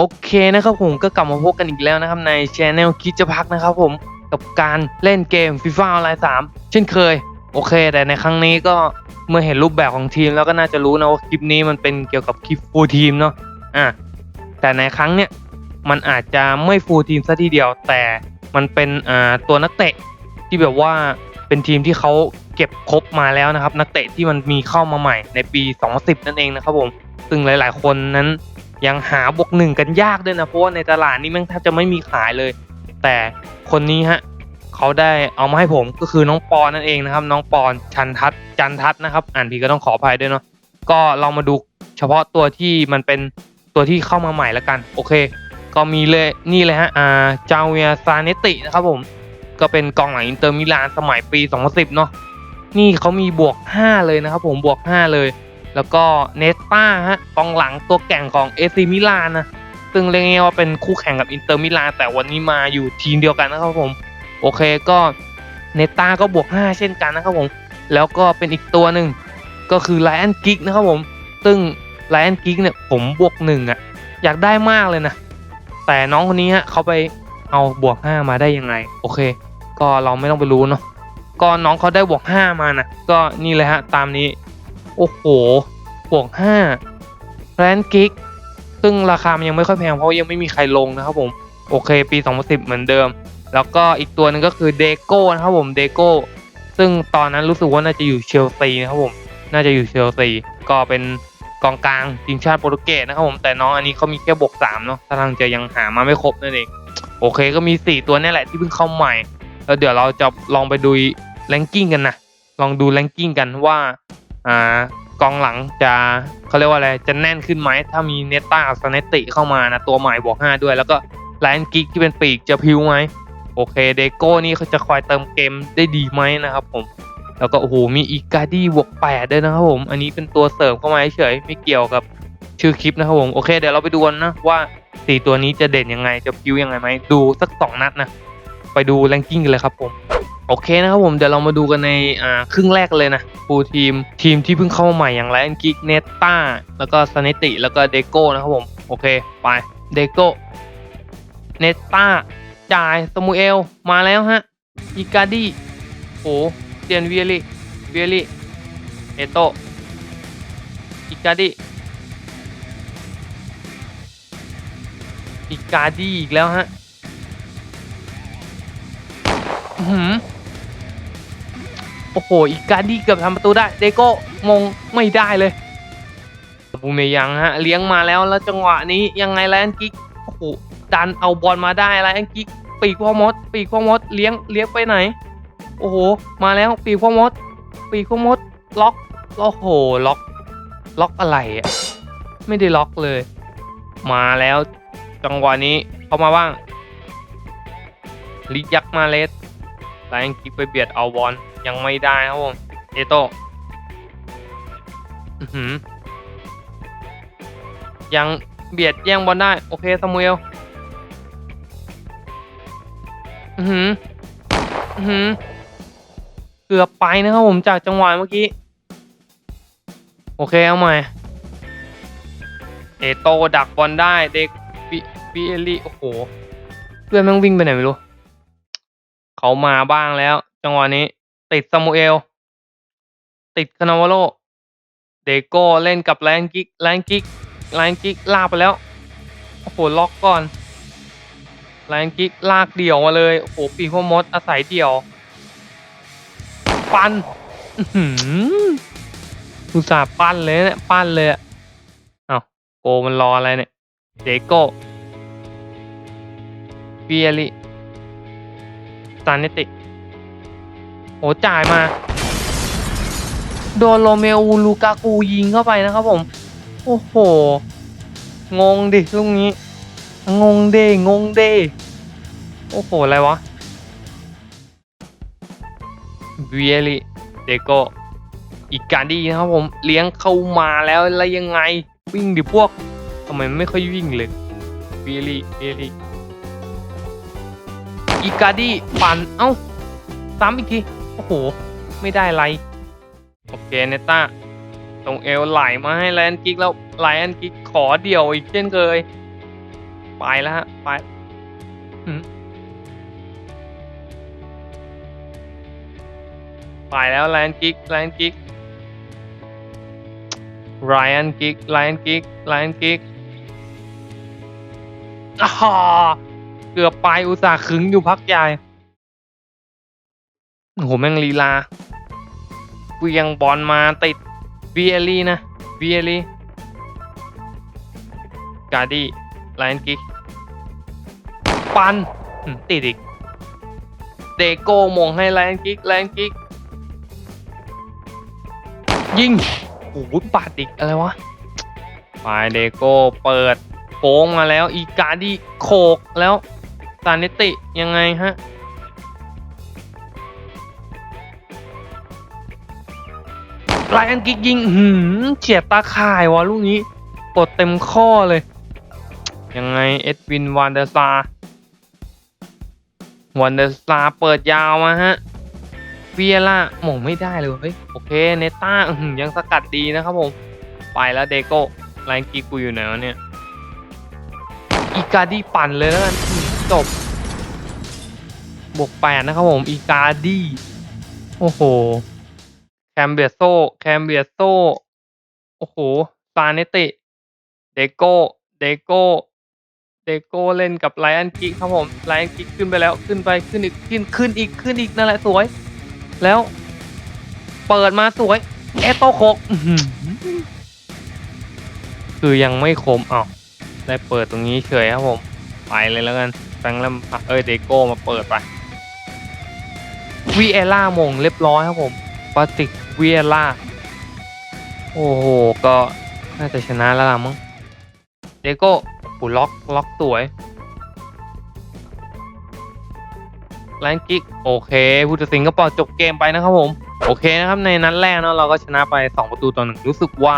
โอเคนะครับผมก็กลับมาพบกันอีกแล้วนะครับในช anel คิดจะพักนะครับผมกับการเล่นเกม FIFA ออนไลน์3เช่นเคย โอเค แต่ในครั้งนี้ก็เมื่อเห็นรูปแบบของทีมแล้วก็น่าจะรู้นะว่าคลิปนี้มันเป็นเกี่ยวกับคลิปฟูลทีมเนาะอะแต่ในครั้งเนี้ยมันอาจจะไม่ฟูลทีมซะทีเดียว แต่มันเป็นอ่าตัวนักเตะที่แบบว่าเป็นทีมที่เขาเก็บครบมาแล้วนะครับ นักเตะที่มันมีเข้ามาใหม่ในปี 2010 นั่นเองนะครับผมซึ่งหลาย ๆ คนนั้น ยังหาบวกหนึ่งกันยากด้วยนะเพราะว่าในตลาดนี้ม่งแทบจะไม่มีขายเลย แต่คนนี้ฮะเขาได้เอามาให้ผมก็คือน้องปอนนั่นเองนะครับ น้องปอนชันทัศจันทัศนะครับ อ่านผิดก็ต้องขออภัยด้วยเนาะก็เรามาดูเฉพาะตัวที่มันเป็นตัวที่เข้ามาใหม่ละกัน โอเค ก็มีเลยนี่เลยฮะอ่าจาเวียซาเนตินะครับผมก็เป็นกองหลังอินเตอร์มิลานสมัยปี 2010 เนาะนี่เขามีบวก 5 เลยนะครับผมบวก 5 เลย แล้วก็เนสต้าฮะกองหลังตัวแก่งของเอซีมิลานนะซึ่งเรียกง่ายว่าเป็นคู่แข่งกับอินเตอร์มิลานแต่วันนี้มาอยู่ทีมเดียวกันนะครับผม โอเคก็เนต้าก็บวก 5 เช่นกันนะครับผม แล้วก็เป็นอีกตัวหนึ่งก็คือไลออนกิกนะครับผม ซึ่งไลออนกิกเนี่ยผมบวกหนึ่งอะอยากได้มากเลยนะ แต่น้องคนนี้ฮะเขาไปเอาบวก 5 มาได้ยังไง โอเค ก็เราไม่ต้องไปรู้เนาะก็น้องเขาได้บวก 5 มานะก็นี่เลยฮะตามนี้ โอ้โหบวกห้าแรนกิกซึ่งราคามันยังไม่ค่อยแพงเพราะยังไม่มีใครลงนะครับผม โอเค ปี 2010 เหมือนเดิม แล้วก็อีกตัวหนึงก็คือเดโก้นะครับผมเดโก้ซึ่งตอนนั้นรู้สึกว่าน่าจะอยู่เชลซีนะครับผม น่าจะอยู่เชลซีก็เป็นกองกลางทีมชาติโปรตุเกสนะครับผมแต่น้องอันนี้เขามีแค่บวก3เนาะถ้าทางจะยังหามาไม่ครบนั่นเองโอเคก็มี 4 ตัวนี่แหละที่เพิ่งเข้าใหม่ แล้วเดี๋ยวเราจะลองไปดูแรงกิ้งกันนะลองดูแรงกิ้งกันว่า อ่ากองหลังจะเขาเรียกว่าอะไรจะแน่นขึ้นไหมถ้ามีเนต้าสเนติเข้ามานะตัวใหม่บวก5ด้วย แล้วก็ไลน์กิกที่เป็นปีกจะพิวไหมโอเคเดโก้นี่เขาจะคอยเติมเกมได้ดีไหมนะครับผมแล้วก็โอ้โหมีอีกาดี้บวก8ด้วยนะครับผม อันนี้เป็นตัวเสริมเข้ามาเฉยๆไม่เกี่ยวกับชื่อคลิปนะครับผม โอเคเดี๋ยวเราไปดูนนะว่าสี่ตัวนี้จะเด่นยังไงจะพิวยังไงไหมดูสักสองนัดนะ ไปดูแรงกิ้งกันเลยครับผม โอเคนะครับผมเดี๋ยวเรามาดูกันในอ่าครึ่งแรกเลยนะฟูลทีมทีมที่เพิ่งเข้ามาใหม่อย่างไรอันกิกเนต้าแล้วก็สเนติแล้วก็เดโก้นะครับผม โอเค ไปเดโก้เนต้าจ่ายสมูเอล มาแล้วฮะอีกาดี้โอ้เตียนเวียรี่เวียรี่เอโตอีกาดี้อีกาดี้อีกแล้วฮะอื้อหือ โอ้โห อีกการดีเกือบทำประตูได้ เดโก้มงไม่ได้เลยบูเมยังฮะ เลี้ยงมาแล้วแล้วจังหวะนี้ยังไงแลนกิกโอ้โหดันเอาบอลมาได้แลนกิกปีกพ่อมด ปีกพ่อมดเลี้ยงเลี้ยงไปไหน โอ้โห มาแล้วปีกพ่อมด ปีกพ่อมดล็อกโอ้โหล็อกล็อกอะไรอะไม่ได้ล็อกเลย มาแล้วจังหวะนี้เข้ามาบ้างลิกยักมาเลส ไลน์กิกไปเบียดเอาบอลยังไม่ได้ครับผมเอโต้ยังเบียดแย่งบอลได้ โอเคสมูเอลอือหืออือหือเกือบไปนะครับผมจากจังหวะเมื่อกี้ โอเคเอาใหม่ เอโตดักบอลได้เด็กบิบิเอลี่โอ้โห เพื่อนแม่งวิ่งไปไหนไม่รู้ เขามาบ้างแล้ว จังหวะนี้ ติดซามูเอล ติดคานาวาโลเดโก้เล่นกับแลนกิกแลนกิกแลนกิกลากไปแล้ว โอ้โห ล็อกก่อนแลนกิกลากเดี่ยวมาเลย โอ้โห ปีกพ่อมดอาศัยเดี่ยว ปันอื้นอุตส่าห์ปั้นเลยเนี่ย ปั้นเลยอะเอ้าโกมันรออะไรเนี่ย เดโก้เบียริ ซานเนติโหจ่ายมา โดนโรเมโอลูกากูยิงเข้าไปนะครับผม โอ้โห งงดิลูกนี้ งงเดงงเดโอ้โห อะไรวะเวียริเดโกอีกการดีนะครับผมเลี้ยงเข้ามาแล้วแล้วยังไง วิ่งดิพวกทำไมไม่ค่อยวิ่งเลยเวียริเวียริ อีกาดี้ปั่นเอ้าซ้ำอีกที โอ้โห ไม่ได้ไร โอเคเนต้าตรงเอวไหลมาให้แลนกิกแล้วไลแอนกิกขอเดี่ยวอีกเช่นเคย ไปแล้วฮะ ไปอืมไปแล้วแลนกิกแลนกิกไรอันกิกไรอันกิกไรอันกิกอ่าเกือบไปอุตส่าห์ขึงอยู่พักใหญ่โอ้โหแม่งลีลาเวียงบอลมาติดเวียลี่นะเวียลี่กาดีไลนกิกปันติดอีกเดโก้มงให้ไลนกิกไลนกิกยิงโอ้โหปาดอีกอะไรวะไปเดโก้เปิดโค้งมาแล้วอีกาดีโขกแล้วาเนติยังไงฮะไลอันกิกยิงหืมเฉียดตาข่ายวะลูกนี้กดเต็มข้อเลย ยังไงเอ็ดวินวันเดอร์ซาวันเดอร์ซาเปิดยาวมาฮะเวียล่าหม่งไม่ได้เลยเฮ้ยโอเคเนต้าหือยังสกัดดีนะครับผม ไปแล้วเดโก้ไลน์กิกกูอยู่ไหนวะเนี่ย อีกาดี้ปั่นเลยแล้วกัน จบบวกแปดนะครับผมอีกาดี้โอ้โห แคมเบียโซแคมเบียโซโอ้โหซาเนติ เดโก้เดโก้เดโก้เล่นกับไลอันกิกครับผมไลอันกิกขึ้นไปแล้วขึ้นไปขึ้นอีกขึ้นขึ้นอีกขึ้นอีกนั่นแหละสวย แล้วเปิดมาสวย เอโตโคกคือยังไม่คมอ้าได้เปิดตรงนี้เฉยครับผม ไปเลยแล้วกัน แฟงแล้วเอ้ยเดโก้มาเปิดไปวีเอล่ามงเรียบร้อยครับผมปาติกวียล่าโอ้โห ก็น่าจะชนะแล้วล่ะมั้งเดโก้โอ้ล็อกล็อกสวยแลนกิกโอเคผู้ตัดสินก็ปล่อยจบเกมไปนะครับผม โอเคนะครับในนัดแรกเนาะเราก็ชนะไป 2 ประตูต่อหนึ่งรู้สึกว่า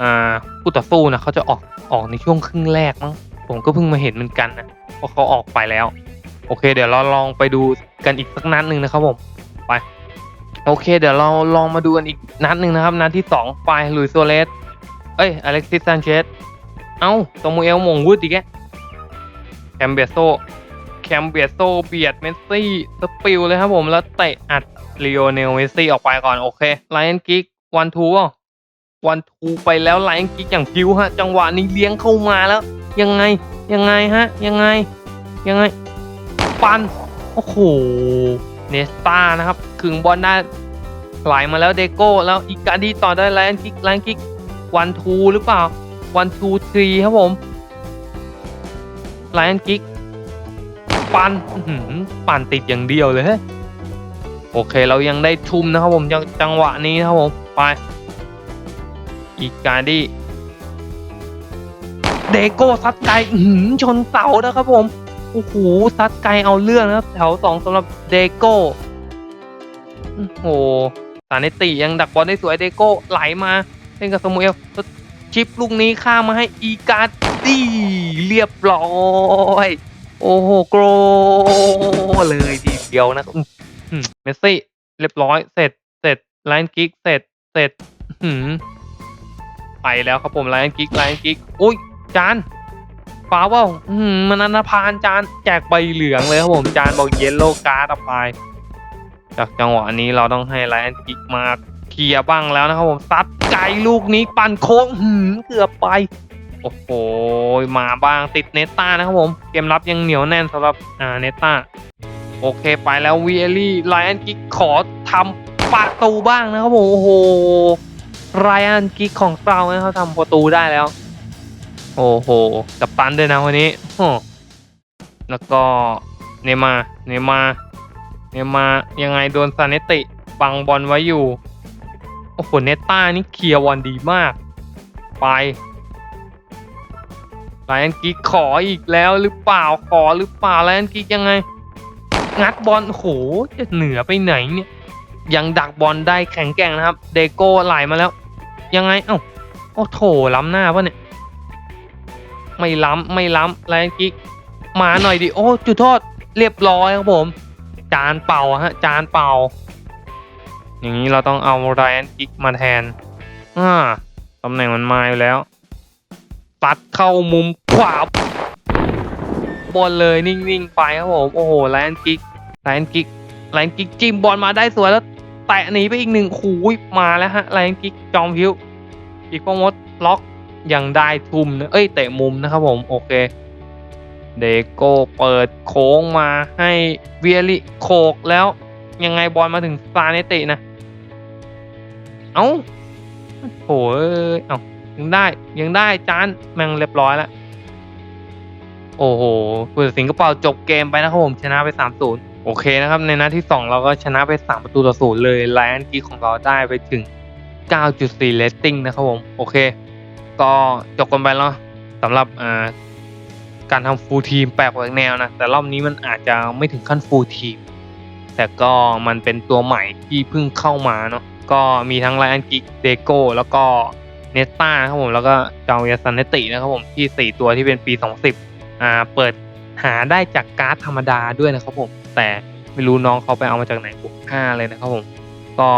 อ่าผู้ต่อสู้นะเขาจะออกออกในช่วงครึ่งแรกมั้งผมก็เพิ่งมาเห็นเหมือนกันนะ เพราะเขาออกไปแล้ว โอเค เดี๋ยวเราลองไปดูกันอีกสักนัดหนึ่งนะครับผมไป โอเค เดี๋ยวเราลองมาดูกันอีกนัดหนึ่งนะครับ นัดที่สองไปลุยโซเลสเอ้ยอเล็กซิสซานเชสเอ้าตมูเอลมงวุดอีกแกแคมเบียโซแคมเบียโซเบียดเมสซี่สปิลเลยครับผมแล้วเตะอัดลีโอเนลเมสซี่ออกไปก่อนโอเคไลออนกิกวันทู วันทูไปแล้วไลออนกิกอย่างพิวฮะ จังหวะนี้เลี้ยงเข้ามาแล้ว ยังไงยังไงฮะ ยังไง ยังไง ปัน โอ้โห เนสตานะครับขึงบอลได้ไหลมาแล้วเดโก้ แล้วอีกาดีต่อได้ไลออนกิกไลออนกิกวันทูหรือเปล่าวันทูทรีครับผมไลออนกิกปันปันติดอย่างเดียวเลยเฮ้โอเคเรายังได้ชุมนะครับผมจังจังหวะนี้นะครับผมไป อีกาดีเดโก้ซัดไกลหือชนเสานะครับผม โอ้โหซัดไกลเอาเรื่องนะครับ แถวสองสำหรับเดโก้โอ้โหสานิติยังดักบอลได้สวยเดโก้ไหลมาเล่นกับสมูเอลชิปลูกนี้ข้ามมาให้อีกาดี้เรียบร้อยโอ้โหโกรเลยทีเดียวนะครับเมสซี่เรียบร้อยเสร็จเสร็จไลน์กิกเสร็จเสร็จ ไปแล้วครับผมไลน์กิกไลน์กิกอุ้ยจานฟ้าว่าอืมมันอนาพานจานแจกใบเหลืองเลยครับผมจานบอกเยลโลการ์ดอไป จากจังหวะนี้เราต้องให้ไลอันกิกมาเคลียร์บ้างแล้วนะครับผมซัดไกลลูกนี้ปั่นโค้งหืมเกือบไป โอ้โหมาบ้างติดเนต้านะครับผมเกมรับยังเหนียวแน่นสำหรับอ่าเนต้าโอเคไปแล้ววีเอลี่ไลอันกิกขอทำประตูบ้างนะครับผมโอ้โห ไรอันกิกของเราเนี่ยเขาทำประตูได้แล้ว โอ้โห กับตันด้วยนะวันนี้โอ้แล้วก็เนมาเนมาเนมายังไงโดนซาเนติบังบอลไว้อยู่ โอ้โห เนต้านี่เคลียร์บอลดีมาก ไปไลอันกิกขออีกแล้วหรือเปล่าขอหรือเปล่าไลอันกิกยังไง งัดบอลโอ้โหจะเหนือไปไหนเนี่ยยังดักบอลได้แข็งแกร่งนะครับ เดโก้ไหลมาแล้ว ยังไง เอ้า โอ้โถล้ำหน้าปะเนี่ย ไม่ล้ำไม่ล้ำไลน์กิก มาหน่อยดิ โอ้ จุดโทษ เรียบร้อยครับผม จานเป่าฮะ จานเป่า อย่างนี้เราต้องเอาไรอันกิกมาแทน อ่าตำแหน่งมันมาอยู่แล้ว ตัดเข้ามุมขวาบอลเลยนิ่งๆไปครับผม โอ้โหไลอันกิกไลอันกิกไลอันกิกจิ้มบอลมาได้สวยแล้ว แตะหนีไปอีกหนึ่งขูยมาแล้วฮะไลอันกิกจอมพิวอีกพวกมดล็อกยังได้ทุ่มนะเอ้ยเตะมุมนะครับผมโอเคเดโก้เปิดโค้งมาให้เวียริโคกแล้วยังไงบอลมาถึงซาเนตินะ เอ้าโอ้ยเอ้ายังได้ยังได้จานแม่งเรียบร้อยแล้ว โอ้โหผู้ตัดสินก็เป่าจบเกมไปนะครับผมชนะไป3-0 โอเคนะครับในนัดที่ 2 เราก็ชนะไป 3 ประตูต่อศูนย์เลยไลออนกีของเราได้ไปถึง 9.4เลตติ้งนะครับผม โอเค ก็จบกันไปแล้วสำหรับการทำฟูลทีมแปลกแหวกแนวนะ แต่รอบนี้มันอาจจะไม่ถึงขั้นฟูลทีม แต่ก็มันเป็นตัวใหม่ที่เพิ่งเข้ามาเนาะก็มีทั้งไลออนกิกเดโก้แล้วก็เนสตานะครับผม แล้วก็เจายาซันเนตินะครับผมที่ 4 ตัวที่เป็นปี 2010อ่าเปิดหาได้จากการ์ดธรรมดาด้วยนะครับผม แต่ไม่รู้น้องเขาไปเอามาจากไหนบวกห้าเลยนะครับผม ก็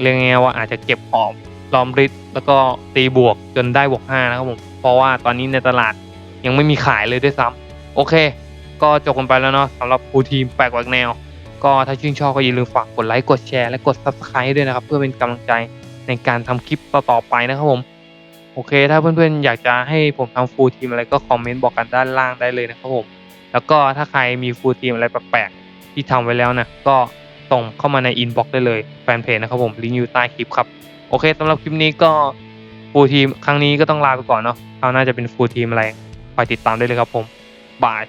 เรียกง่ายว่าอาจจะเก็บหอมลอมริดแล้วก็ตีบวกจนได้บวกห้านะครับผม เพราะว่าตอนนี้ในตลาดยังไม่มีขายเลยด้วยซ้ำโอเค ก็จบกันไปแล้วเนาะสำหรับฟูลทีมแปลกแหวกแนว ก็ถ้าชื่นชอบก็อย่าลืมฝากกดไลค์กดแชร์และกด subscribe ด้วยนะครับ เพื่อเป็นกำลังใจในการทำคลิปต่อๆไปนะครับผมโอเค ถ้าเพื่อนๆ อยากจะให้ผมทำฟูลทีมอะไรก็คอมเมนต์บอกกันด้านล่างได้เลยนะครับผม แล้วก็ถ้าใครมีฟูลทีมอะไรแปลก ที่ทำไว้แล้วนะก็ส่งเข้ามาในอินบ็อกซ์ได้เลยแฟนเพจนะครับผมลิงก์อยู่ใต้คลิปครับโอเคสำหรับคลิปนี้ก็ฟูลทีมครั้งนี้ก็ต้องลาไปก่อนเนาะคราวหน้าจะเป็นฟูลทีมอะไรคอยติดตามได้เลยครับผมบาย